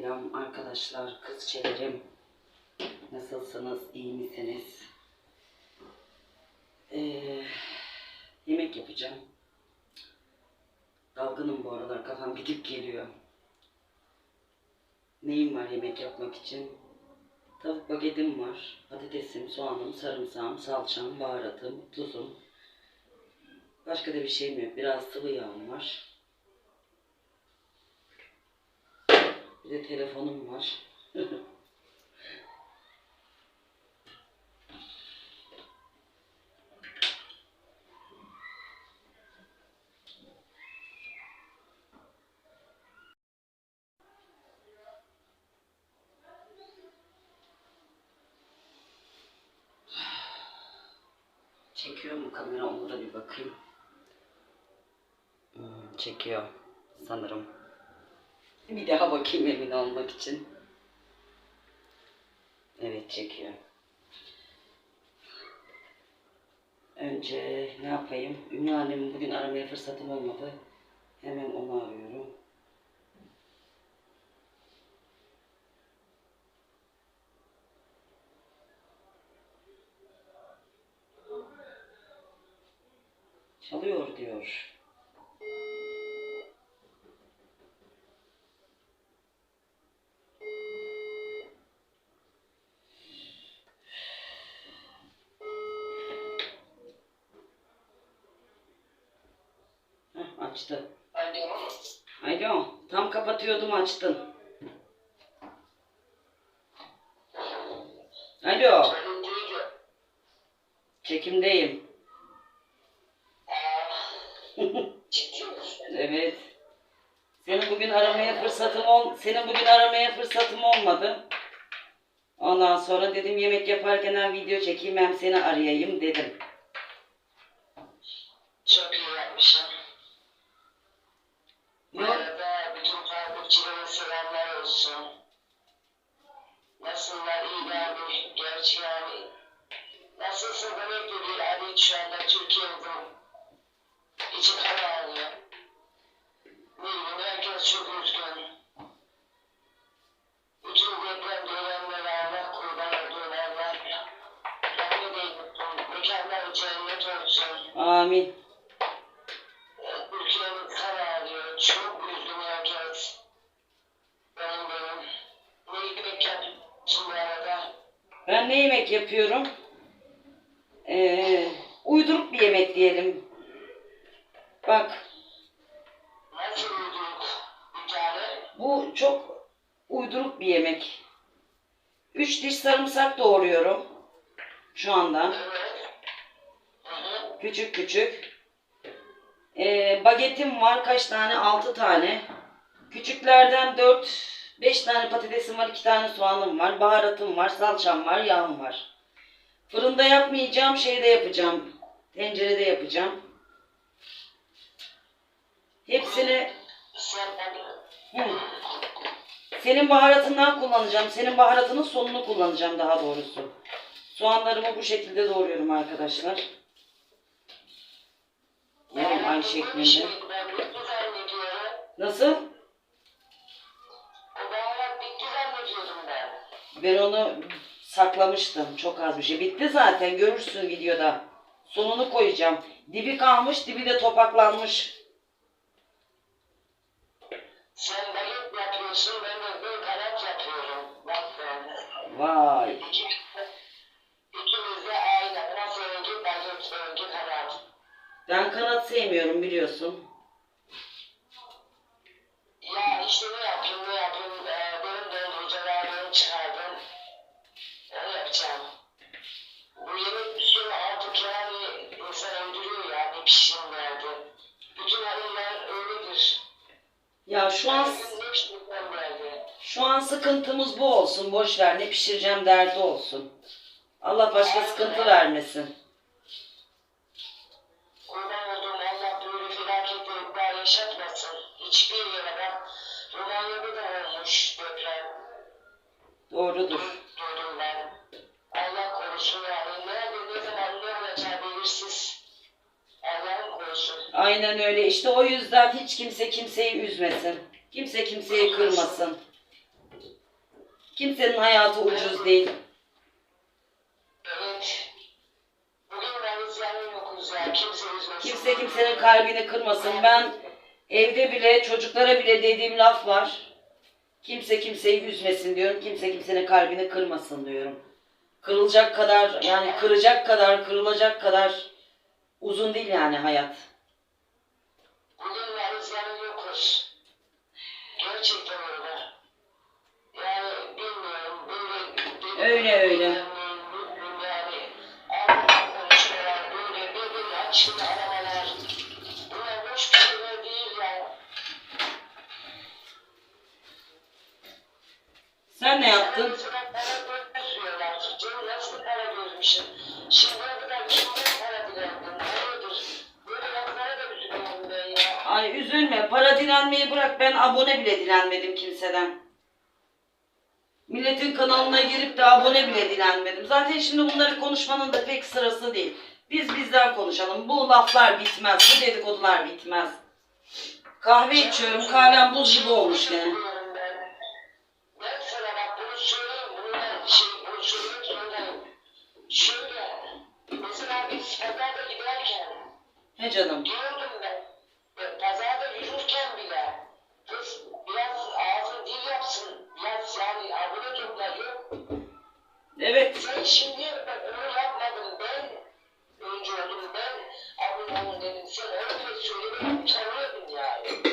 Selam arkadaşlar, kızçelerim. Nasılsınız, iyi misiniz? Ee, yemek yapacağım. Dalgınım bu aralar, kafam gidip geliyor. Neyim var yemek yapmak için? Tavuk bagetim var, patatesim, soğanım, sarımsağım, salçam, baharatım, tuzum. Başka da bir şeyim yok. Biraz sıvı yağım var. Bir de telefonum var. Çekiyor mu kamera onu da bir bakayım. Hmm, çekiyor sanırım. Bir daha bakayım emin olmak için. Evet çekiyor. Önce ne yapayım? Ünlü annemi bugün aramaya fırsatım olmadı. Hemen onu arıyorum. Çalıyor diyor. Açtı. Alo. Alo, tam kapatıyordum açtın. Alo, çekimdeyim. Evet. Senin bugün aramaya fırsatım ol, senin bugün aramaya fırsatım olmadı. Ondan sonra dedim yemek yaparken hem video çekeyim hem seni arayayım dedim. Olsun. Nasıllar iyiler mi? Gerçi yani nasılsın de. Hani şu anda Türkiye'de içi kan ağrıyor. Ne bileyim herkes çok üzgün. Bütün depremde ölenlere Allah kurban eylesin. Mekanlar cennet olsun. Yemek yapıyorum? Ee, uyduruk bir yemek diyelim. Bak, bu çok uyduruk bir yemek. Üç diş sarımsak doğruyorum. Şu anda. Küçük küçük. Ee, bagetim var kaç tane? Altı tane. Küçüklerden dört, beş tane patatesim var, iki tane soğanım var, baharatım var, salçam var, yağım var. Fırında yapmayacağım, şeyde yapacağım. Tencerede yapacağım. Hepsini hani Hı. senin baharatından kullanacağım. Senin baharatının sonunu kullanacağım daha doğrusu. Soğanlarımı bu şekilde doğruyorum arkadaşlar. Yarım ay şeklinde. Nasıl? Ben. Onu saklamıştım. Çok az bir şey. Bitti zaten. Görürsün videoda. Sonunu koyacağım. Dibi kalmış, dibi de topaklanmış. Sen baget yapıyorsun, ben de bir kanat yapıyorum. Bak ben. Vay. İkimiz de, aynı. Ama seninki baget, seninki kanat. Ben kanat sevmiyorum biliyorsun. Şu an şu an sıkıntımız bu olsun. Boş ver. Ne pişireceğim derdi olsun. Allah başka sıkıntı vermesin. Doğrudur. Aynen öyle. İşte o yüzden hiç kimse kimseyi üzmesin. Kimse kimseyi kırmasın. Kimsenin hayatı ucuz değil. Kimse kimsenin kalbini kırmasın. Ben evde bile çocuklara bile dediğim laf var. Kimse kimseyi üzmesin diyorum. Kimse kimsenin kalbini kırmasın diyorum. Kırılacak kadar yani kıracak kadar kırılacak kadar uzun değil yani hayat. Bugün ben izleyenim yokuz. Laflara da üzülüyorum ben ya. Ay üzülme. Para dilenmeyi bırak. Ben abone bile dilenmedim kimseden. Milletin kanalına girip de abone bile dilenmedim. Zaten şimdi bunları konuşmanın da pek sırası değil. Biz bizden konuşalım. Bu laflar bitmez. Bu dedikodular bitmez. Kahve içiyorum. Kahvem buz gibi olmuş gene. Üzülüyorum ben. Evet. Sen şimdi bak onu yapmadın ben. Önce oldum ben. Abone olun dedim. Sen onu bile söylemeye utanıyordun yani.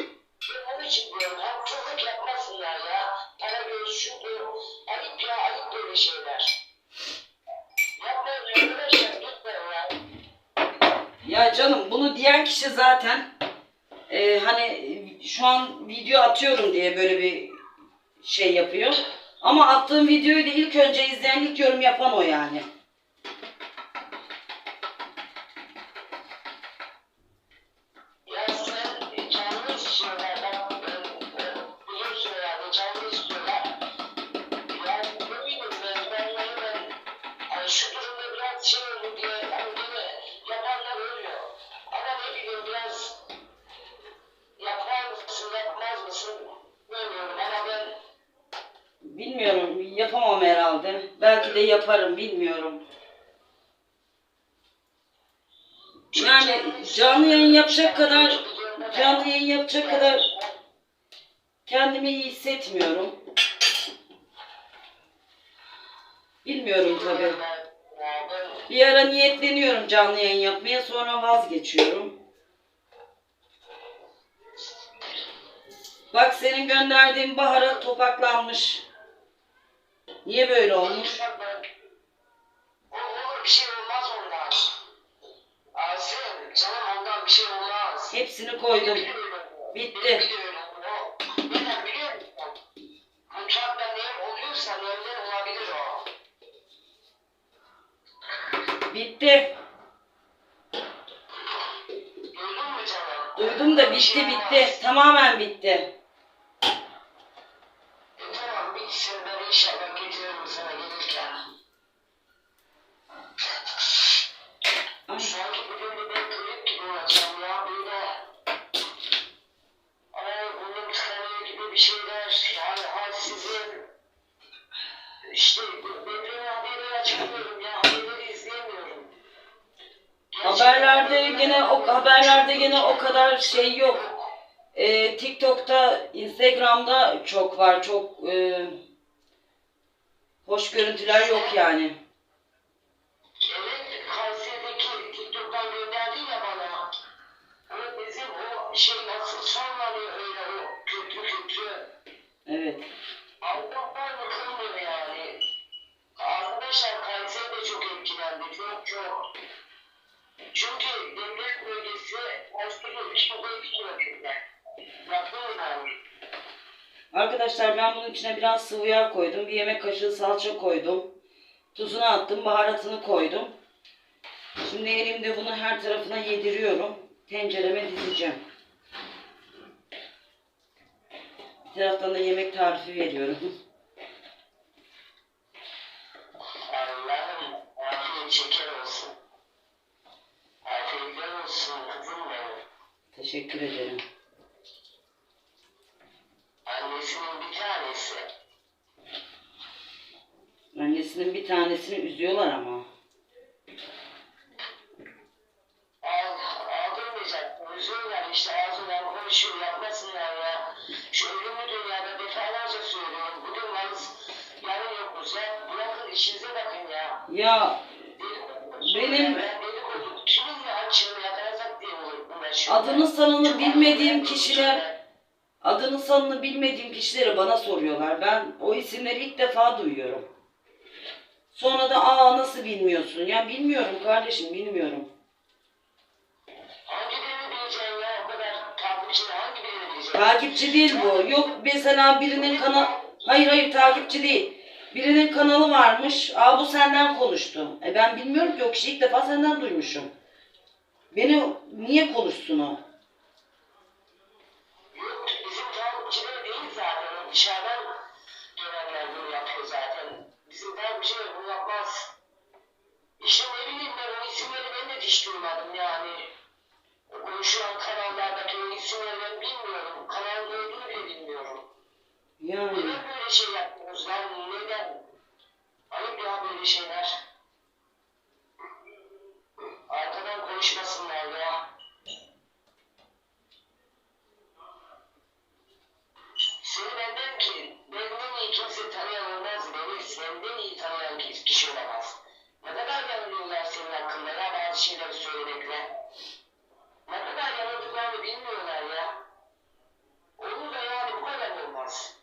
Ben onun için diyorum haksızlık yapmasınlar ya. Para göz şu bu. Ayıp ya ayıp böyle şeyler. Yapmayın arkadaşlar lütfen ya. Ya canım bunu diyen kişi zaten e, hani şu an video atıyorum diye böyle bir şey yapıyor. Ama attığım videoyu da ilk önce izleyen ilk yorum yapan o yani. Yani canlı yayın yapacak kadar canlı yayın yapacak kadar kendimi iyi hissetmiyorum. Bilmiyorum ben Bir ara niyetleniyorum canlı yayın yapmaya sonra vazgeçiyorum. Bak senin gönderdiğin baharat topaklanmış. Niye böyle olmuş? Hepsini koydum. Bitti. Bitti. Duydun mu canım? Duydum da bitti bitti. Tamamen bitti. Çok var. Çok e, hoş görüntüler yok yani. Şey nasıl sonlanıyor Arkadaşlar ben bunun içine biraz sıvı yağ koydum. Bir yemek kaşığı salça koydum. Tuzunu attım, baharatını koydum. Şimdi elimde bunu her tarafına yediriyorum. Tencereme dizeceğim. Bir taraftan da yemek tarifi veriyorum. Allah'ım afiyet şeker olsun. Afiyetler olsun kızım benim. Teşekkür ederim. Annesinin bir tanesi. Annesinin bir tanesini üzüyorlar ama. Al, aldırmayacak. Üzülürler işte ağzından konuşuyor yapmasınlar ya. Şu ölümlü dünyada defalarca söylüyorum. Bugün varız, yarın yokuz ya. Bırakın işinize bakın ya. Ya Benim- adını sanını bilmediğim kişiler adını sanını bilmediğim kişileri bana soruyorlar. Ben o isimleri ilk defa duyuyorum. Sonra da aa nasıl bilmiyorsun? Ya bilmiyorum kardeşim bilmiyorum. Hangi birini bileceksin ya? O kadar takipçi hangi birini bileceksin? Takipçi değil bu. Yok mesela birinin kanal Hayır hayır takipçi değil. Birinin kanalı varmış. Aa bu senden konuştu. E ben bilmiyorum ki o kişi ilk defa senden duymuşum. Beni niye konuşsun o? Diş duymadım yani. O konuşulan kanallardaki o isimleri ben bilmiyorum. Kanalın ne olduğunu bile bilmiyorum. Yani Neden böyle şey yapıyoruz lan? Neden? Ayıp ya böyle şeyler. Arkadan konuşmasınlar ya. Seni benden ki, benden iyi kimse tanıyan olmaz. Beni senden iyi tanıyan ki- kişi olamaz. Ne kadar yanılıyorlar senin hakkında ya bazı şeyleri söylemekle. Ne kadar yanıldıklarını bilmiyorlar ya. Olur da yani bu kadar olmaz.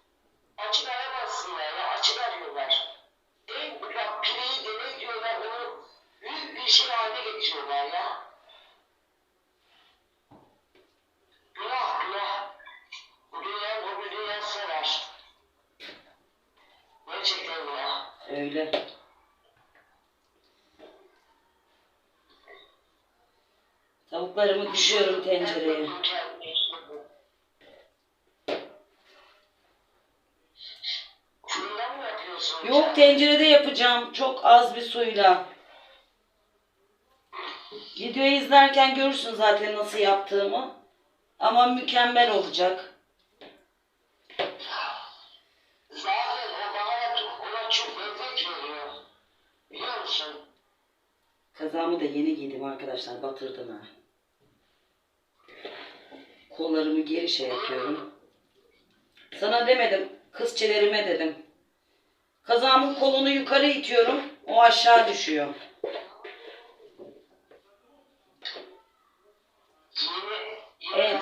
Açık aramazsınlar ya, açık arıyorlar. En bak pireyi demek diyorlar, onu büyük bir şey haline getiriyorlar ya. Günah, günah. Bu dünyanın öbür dünyası var. Gerçekten günah. öyle. Diziyorum tencereye. Yok tencerede yapacağım. Çok az bir suyla. Videoyu izlerken görürsün zaten nasıl yaptığımı. Ama mükemmel olacak. Kazağımı da yeni giydim arkadaşlar. Batırdım ha. Kollarımı geri şey yapıyorum. Sana demedim. Kızçelerime dedim. Kazağımın kolunu yukarı itiyorum. O aşağı düşüyor. Evet.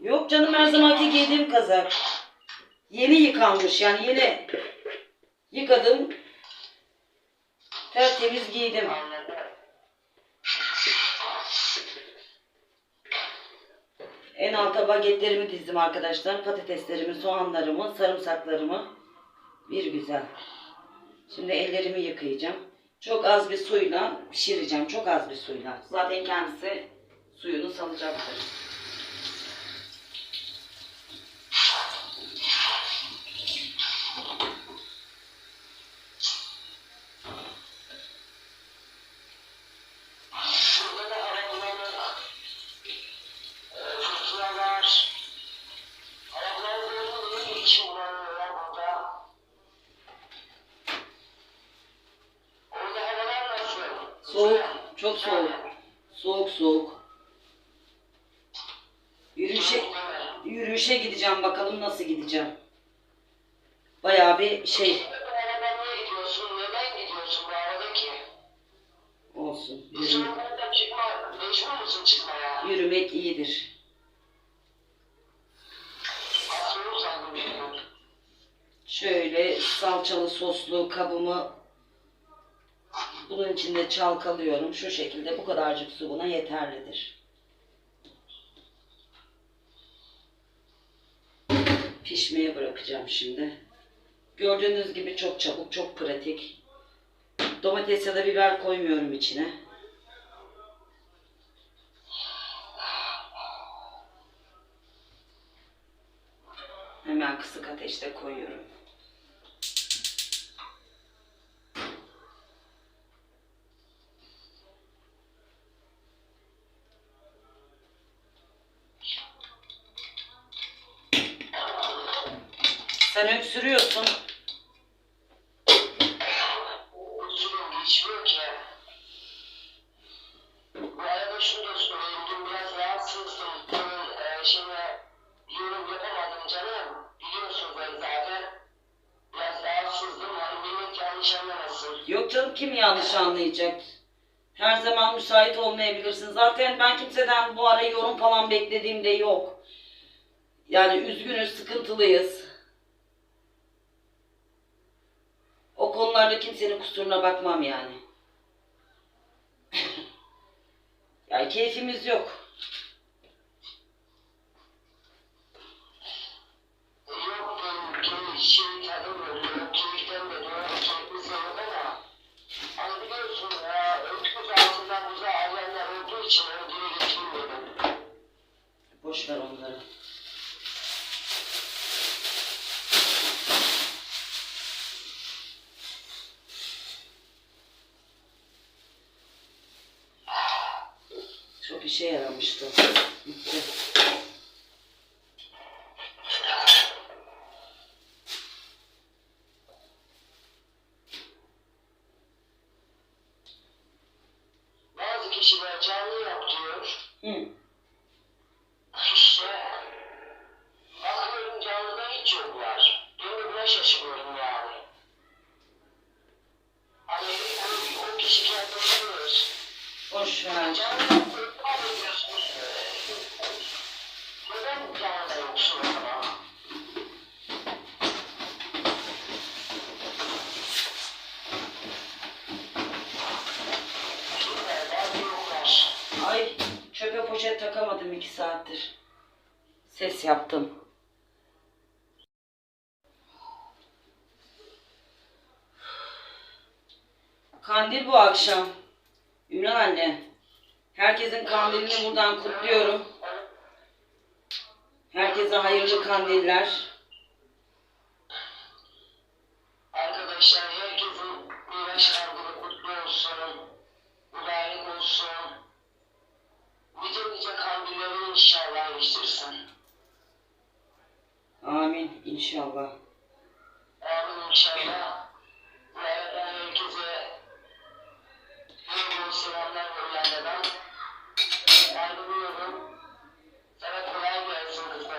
Yok canım her zamanki giydiğim kazak. Yeni yıkanmış yani yeni yıkadım. Tertemiz giydim. Anladım. En alta bagetlerimi dizdim arkadaşlar. Patateslerimi, soğanlarımı, sarımsaklarımı. Bir güzel. Şimdi ellerimi yıkayacağım. Çok az bir suyla pişireceğim. Çok az bir suyla. Zaten kendisi suyunu salacaktır. Şurada da arabaların e, fırtına var. Arabaların böyle ne için kullanıyorlar burada? Orada havalar nasıl? Soğuk. Çok soğuk. Soğuk soğuk. Yürüyüşe, yürüyüşe gideceğim. Bakalım nasıl gideceğim. Bayağı bir şey olsun. Bir Yürü- sorunlarda çıkma, mecbur musun çıkmaya? yürümek iyidir. Şöyle salçalı soslu kabımı bunun içinde çalkalıyorum. Şu şekilde bu kadarcık su buna yeterlidir. Pişmeye bırakacağım şimdi. Gördüğünüz gibi çok çabuk, çok pratik. Domates ya da biber koymuyorum içine. Hemen kısık ateşte koyuyorum. sürüyorsun. Yok canım kim yanlış anlayacak? Her zaman müsait olmayabilirsin. Zaten ben kimseden bu ara yorum falan beklediğim de yok. Yani üzgünüz, sıkıntılıyız. Konularda kimsenin kusuruna bakmam yani. yani keyfimiz yok. Yok benim kemik şey tadım yok. Yok kemikten de doğru kemikli senin ama. Hani biliyorsun ya öküz altından buza alanlar olduğu için onu dile getirmedim. Boş ver onları. Çok işe yaramıştı. Bitti. Bazı kişiler canlı yap diyor. Hı. İşte bakıyorum canlıda hiç yoklar. Ben de buna şaşırıyorum yani. Hani o, o kişi kendini bilmiyor. Boş ver. Canlı yapmayı ediyorsunuz. Neden canlıda yoksun ama? Kimler bazı yoklar. Ay çöpe poşet takamadım iki saattir. Ses yaptım. Kandil bu akşam. Ümran anne. Herkesin kandilini buradan kutluyorum. Herkese hayırlı kandiller. Arkadaşlar herkesin Miraç kandili kutlu olsun. Mübarek olsun. İnşallah eriştirsin. Amin inşallah. Amin inşallah. Arada herkese bir selamlar yollardan. Ayrılıyorum. Sana kolay gelsin kızım.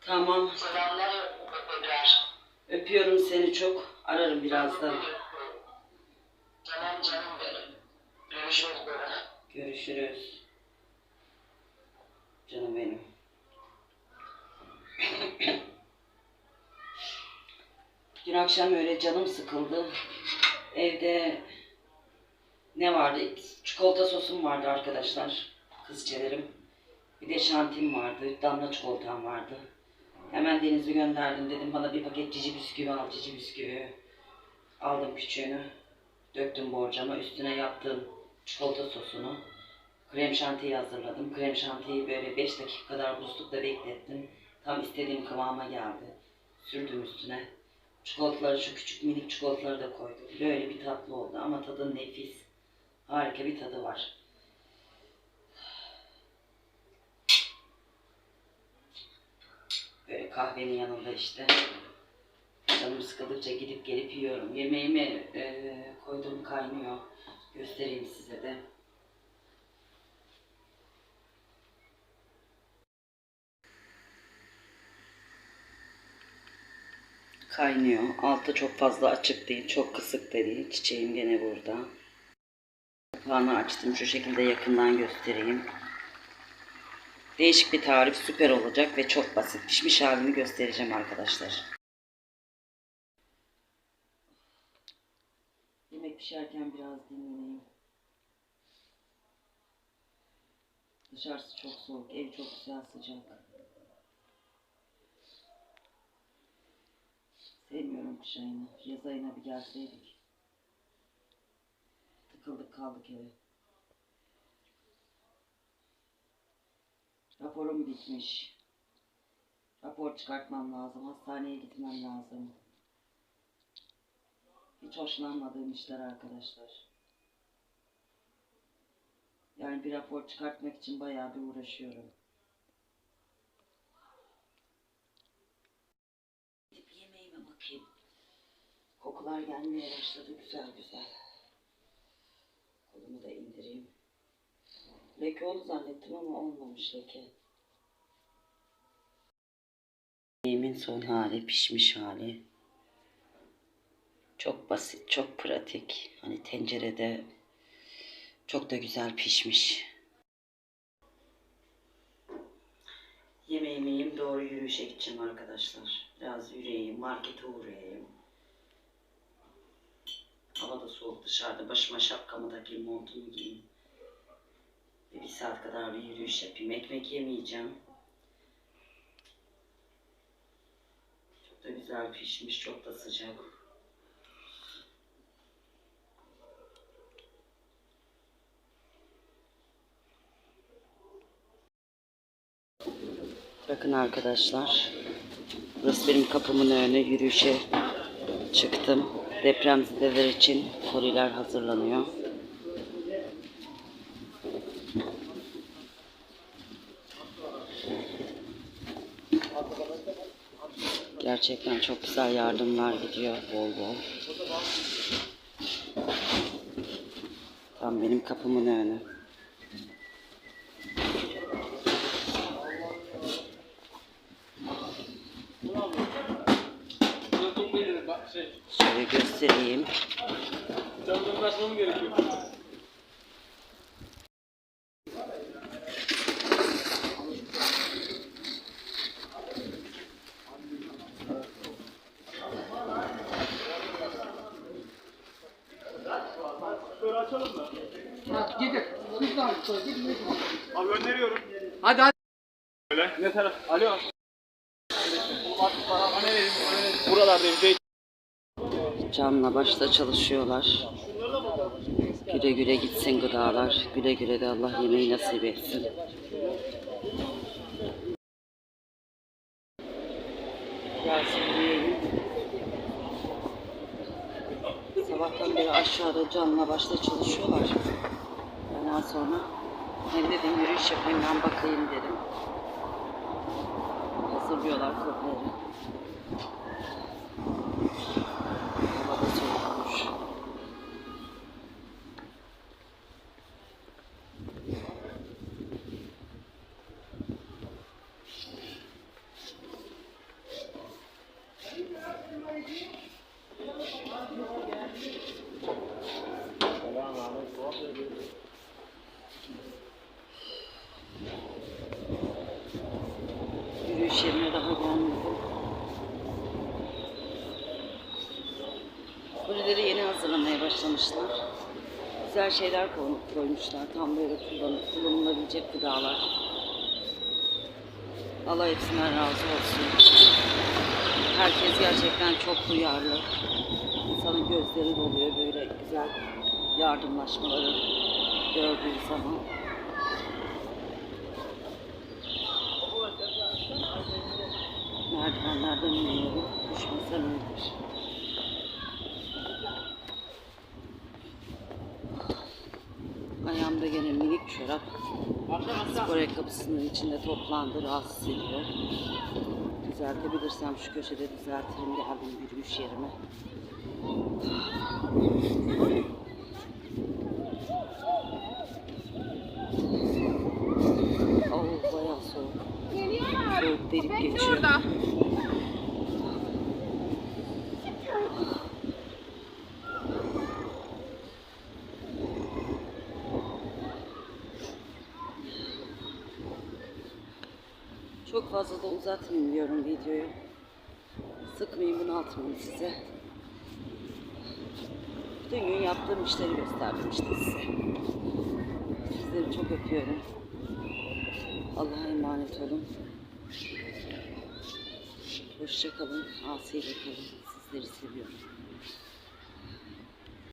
Tamam. Selamlar tekrar. Öpüyorum seni çok. Ararım birazdan. Tamam canım benim. Görüşmek üzere. Görüşürüz. Canım benim. Dün akşam öyle canım sıkıldı. Evde ne vardı? Çikolata sosum vardı arkadaşlar. Kızçelerim. Bir de şantim vardı. Damla çikolatam vardı. Hemen Deniz'i gönderdim. Dedim bana bir paket cici bisküvi al. Cici bisküvi. Aldım küçüğünü. Döktüm borcama. Üstüne yaptım çikolata sosunu. Krem şantiyi hazırladım. Krem şantiyi böyle 5 dakika kadar buzlukta beklettim. Tam istediğim kıvama geldi. Sürdüm üstüne. Çikolataları, şu küçük minik çikolataları da koydum. Böyle bir tatlı oldu ama tadı nefis. Harika bir tadı var. Böyle kahvenin yanında işte. Canım sıkıldıkça gidip gelip yiyorum. Yemeğimi eee koydum kaynıyor. Göstereyim size de. Kaynıyor. Altı çok fazla açık değil. Çok kısık değil. Çiçeğim gene burada. Kapağını açtım. Şu şekilde yakından göstereyim. Değişik bir tarif. Süper olacak ve çok basit. Pişmiş halini göstereceğim arkadaşlar. Yemek pişerken biraz dinleneyim. Dışarısı çok soğuk. Ev çok güzel sıcak. Sevmiyorum kış ayını. Yaz ayına bir gelseydik. Tıkıldık kaldık eve. Raporum bitmiş. Rapor çıkartmam lazım. Hastaneye gitmem lazım. Hiç hoşlanmadığım işler arkadaşlar. Yani bir rapor çıkartmak için bayağı bir uğraşıyorum. Gidip yemeğime bakayım. Kokular gelmeye başladı güzel güzel. Kolumu da indireyim. Leke oldu zannettim ama olmamış leke. Yemeğimin son hali, pişmiş hali. Çok basit, çok pratik. Hani tencerede çok da güzel pişmiş. Yemeğimi yiyeyim doğru yürüyüşe gideceğim arkadaşlar. Biraz yürüyeyim, markete uğrayayım. Hava da soğuk dışarıda. Başıma şapkamı takayım, montumu giyeyim. Ve bir saat kadar bir yürüyüş yapayım. Ekmek yemeyeceğim. Çok da güzel pişmiş, çok da sıcak. Bakın arkadaşlar. Burası benim kapımın önü. Yürüyüşe çıktım. Depremzedeler için koliler hazırlanıyor. Gerçekten çok güzel yardımlar gidiyor bol bol. Tam benim kapımın önü. Yok benim bak şey. Şöyle göstereyim. Canlı basmam gerekiyor. Hadi. Gidin gidin. Abi öneriyorum. Hadi hadi. Böyle. Ne taraf? Alo. Başla çalışıyorlar. Güle güle gitsin gıdalar. Güle güle de Allah yemeği nasip etsin. Sabahtan beri aşağıda canla başla çalışıyorlar. Ondan sonra hem dedim yürüyüş yapayım ben bakayım dedim. Hazırlıyorlar kopları. Hava da soğukmuş. Yürüyüş yerine daha gelmedim. Kolileri yeni hazırlamaya başlamışlar. Güzel şeyler koy- koymuşlar. Tam böyle kullan kullanılabilecek gıdalar. Allah hepsinden razı olsun. Herkes gerçekten çok duyarlı. İnsanın gözleri doluyor böyle güzel yardımlaşmaları gördüğü zaman. Ayakkabısının içinde toplandı. Rahatsız ediyor. Düzeltebilirsem şu köşede düzeltirim. Geldim yürüyüş yerime. Oh bayağı soğuk. Soğuk delip geçiyor. Çok fazla da uzatmayayım videoyu. Sıkmayayım bunaltmayayım size. Bütün gün yaptığım işleri gösterdim işte size. Sizleri çok öpüyorum. Allah'a emanet olun. Hoşça kalın. Asiyetle kalın. Sizleri seviyorum.